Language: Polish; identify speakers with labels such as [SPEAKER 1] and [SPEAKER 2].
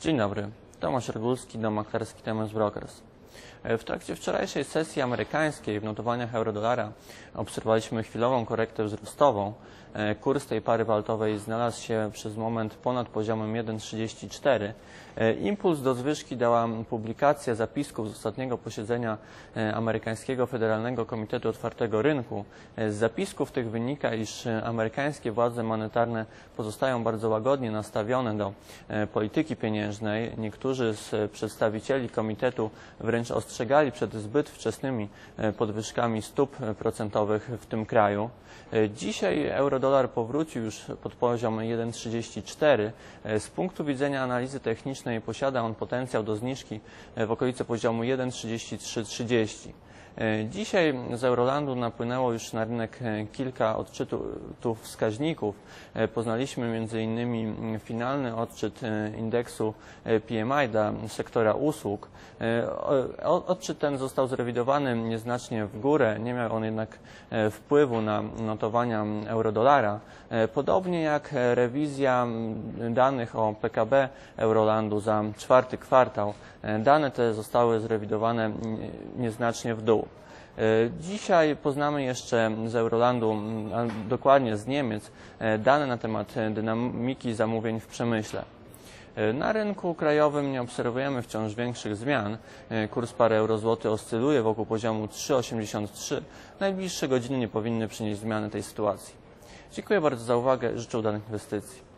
[SPEAKER 1] Dzień dobry, Tomasz Regulski, dom maklerski Temes Brokers. E, W trakcie wczorajszej sesji amerykańskiej w notowaniach euro-dolara obserwowaliśmy chwilową korektę wzrostową. E, Kurs tej pary walutowej znalazł się przez moment ponad poziomem 1,34. E, Impuls do zwyżki dała publikacja zapisków z ostatniego posiedzenia amerykańskiego Federalnego Komitetu Otwartego Rynku. Z zapisków tych wynika, iż amerykańskie władze monetarne pozostają bardzo łagodnie nastawione do polityki pieniężnej. Niektórzy z przedstawicieli komitetu wręcz ostrzegali przed zbyt wczesnymi e, podwyżkami stóp e, procentowych w tym kraju. E, Dzisiaj eurodolar powrócił już pod poziom 1,34. E, Z punktu widzenia analizy technicznej posiada on potencjał do zniżki w okolicy poziomu 1,3330. E, Dzisiaj z Eurolandu napłynęło już na rynek kilka odczytów wskaźników. Poznaliśmy m.in. finalny odczyt indeksu PMI dla sektora usług. Odczyt ten został zrewidowany nieznacznie w górę, nie miał on jednak e, wpływu na notowania eurodolara. E, Podobnie jak e, rewizja danych o PKB Eurolandu za czwarty kwartał. Dane te zostały zrewidowane nieznacznie w dół. Dzisiaj poznamy jeszcze z Eurolandu, a dokładnie z Niemiec, dane na temat dynamiki zamówień w przemyśle. E, Na rynku krajowym nie obserwujemy wciąż większych zmian. E, Kurs pary euro-złoty oscyluje wokół poziomu 3,83. Najbliższe godziny nie powinny przynieść zmiany tej sytuacji. Dziękuję bardzo za uwagę. Życzę udanych inwestycji.